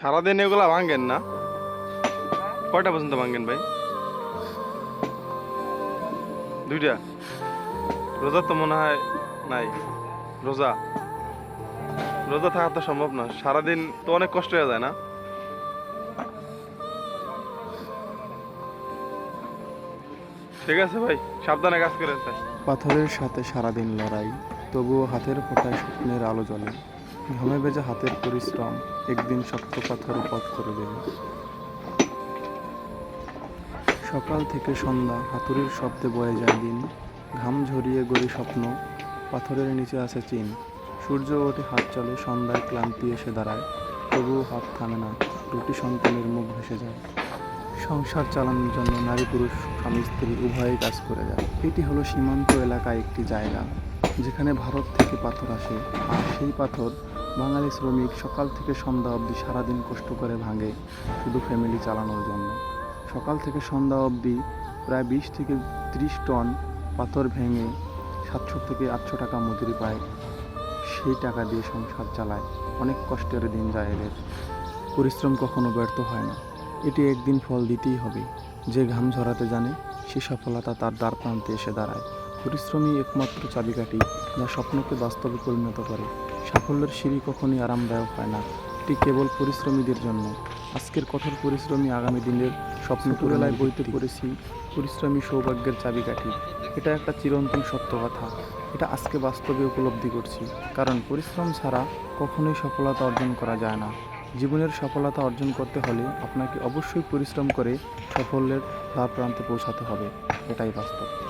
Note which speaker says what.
Speaker 1: সারাদিন এগুলা ভাঙেন না? কয়টা পর্যন্ত ভাঙেন ভাই? দুইটা? রোজা তো মনে হয় নাই। রোজা? রোজা থাকা তো সম্ভব না। সারাদিন তো অনেক কষ্ট হয়ে যায় না? ঠিক আছে ভাই, সাবধানে কাজ করেন
Speaker 2: পাথরের সাথে সারাদিন লড়াই, তবুও হাতের ফোটায় স্বপ্নের আলো জ্বলে। ঘামে ভেজা হাতের পরিশ্রম একদিন শক্ত পাথর পথ করে দেবে। সকাল থেকে সন্ধ্যা হাতুড়ির শব্দে বয়ে যায় দিন। ঘাম ঝরিয়ে গড়ি স্বপ্ন, পাথরের নিচে আছে চিন। সূর্য ওঠে হাত চলে, সন্ধ্যায় ক্লান্তি এসে দাঁড়ায়। তবুও হাত থামে না, দুটি সন্তানের মুখ ভেসে যায়। সংসার চালানোর জন্য নারী পুরুষ স্বামী স্ত্রী উভয়ই কাজ করে যায়। এটি হলো সীমান্ত এলাকায় একটি জায়গা। যেখানে ভারত থেকে পাথর আসে, আর সেই পাথর বাঙালি শ্রমিক সকাল থেকে সন্ধ্যা অবধি সারাদিন কষ্ট করে ভাঙে, শুধু ফ্যামিলি চালানোর জন্য। সকাল থেকে সন্ধ্যা অবধি প্রায় বিশ থেকে ত্রিশ টন পাথর ভেঙে সাতশো থেকে আটশো টাকা মজুরি পায়। সেই টাকা দিয়ে সংসার চালায়। অনেক কষ্টের দিন যায় এদের। পরিশ্রম কখনো ব্যর্থ হয় না। এটি একদিন ফল দিতেই হবে। যে ঘাম ঝরাতে জানে, সে সফলতা তার দ্বার প্রান্তে এসে দাঁড়ায়। পরিশ্রমই একমাত্র চাবিকাঠি, যা স্বপ্নকে বাস্তবে পরিণত করে। সাফল্যের সিঁড়ি কখনই আরামদায়ক হয় না। এটি কেবল পরিশ্রমীদের জন্য। আজকের কঠোর পরিশ্রমী আগামী দিনের স্বপ্ন পুরেলায় বইতে পড়েছি পরিশ্রমী সৌভাগ্যের চাবিকাঠি। এটা একটা চিরন্তন সত্য কথা এটা আজকে বাস্তবে উপলব্ধি করছি। কারণ পরিশ্রম ছাড়া কখনোই সফলতা অর্জন করা যায় না। জীবনের সফলতা অর্জন করতে হলে আপনাকে অবশ্যই পরিশ্রম করে সাফল্যের দ্বার প্রান্তে পৌঁছাতে হবে। এটাই বাস্তব।